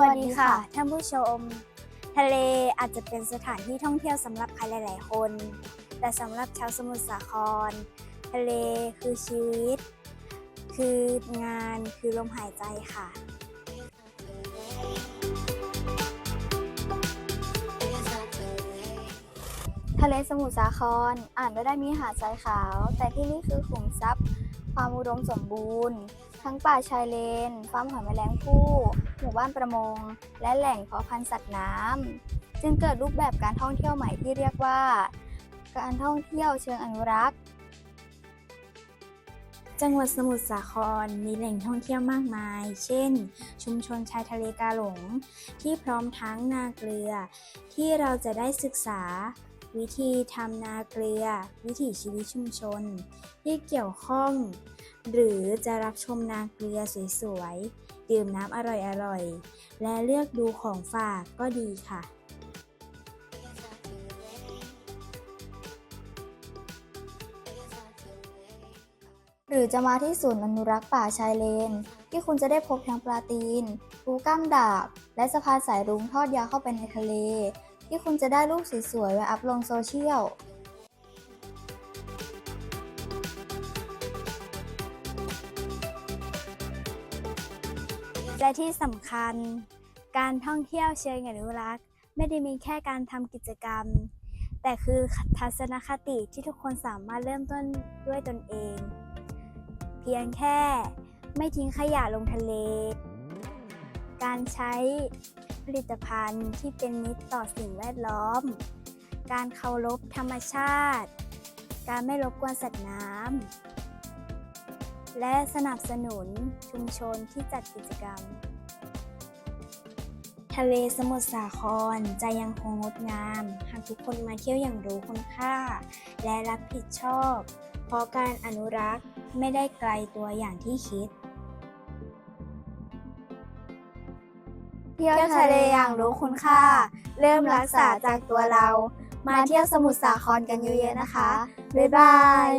วัสดีค่ะ ท่านผู้ชม ทะเลอาจจะเป็นสถานที่ท่องเที่ยวสำหรับใครหลาย ๆ คน แต่สำหรับชาวสมุทรสาคร ทะเลคือชีวิต คืองานคือลมหายใจค่ะ ทะเลสมุทรสาครอ่านไม่ได้มีหาดทรายขาว แต่ที่นี่คือขุมทรัพย์ ความอุดมสมบูรณ์ ทั้งป่าชายเลน ฟาร์มหอยแมลงภู่ หมู่บ้านประมง และแหล่งเพาะพันธุ์สัตว์น้ำ จึงเกิดรูปแบบการท่องเที่ยวใหม่ที่เรียกว่า การท่องเที่ยวเชิงอนุรักษ์ จังหวัดสมุทรสาครมีแหล่งท่องเที่ยวมากมาย เช่น ชุมชนชายทะเลกาหลง ที่พร้อมทั้งนาเกลือ ที่เราจะได้ศึกษา วิธีทำนาเกลือ วิถีชีวิตชุมชน ที่เกี่ยวข้อง หรือจะรับชมนาเกลือสวยๆ ดื่มน้ำอร่อยๆ และเลือกดูของฝากก็ดีค่ะหรือจะมาที่ศูนย์อนุรักษ์ป่าชายเลน ที่คุณจะได้พบทั้งปลาตีนปูก้ามดาบ และสะพานสายรุ้งทอดยาวเข้าไปในทะเล ที่คุณจะได้รูปสวยๆไว้อัพลงโซเชียลและที่สำคัญ การท่องเที่ยวเชิงอนุรักษ์ ไม่ได้มีแค่การทำกิจกรรม แต่คือทัศนคติที่ทุกคนสามารถเริ่มต้นด้วยตนเอง เพียงแค่ไม่ทิ้งขยะลงทะเล การใช้ ผลิตภัณฑ์ที่เป็นมิตรต่อสิ่งแวดล้อม การเคารพธรรมชาติ การไม่รบกวนสัตว์น้ำ และสนับสนุนชุมชนที่จัดกิจกรรม ทะเลสมุทรสาครจะยังคงงดงาม หากทุกคนมาเที่ยวอย่างรู้คุณค่า และรับผิดชอบ เพราะการอนุรักษ์ไม่ได้ไกลตัวอย่างที่คิด เที่ยวทะเลอย่างรู้คุณค่า เริ่มรักษาจากตัวเรา มาเที่ยวสมุทรสาครกันเยอะๆนะคะ บ๊ายบาย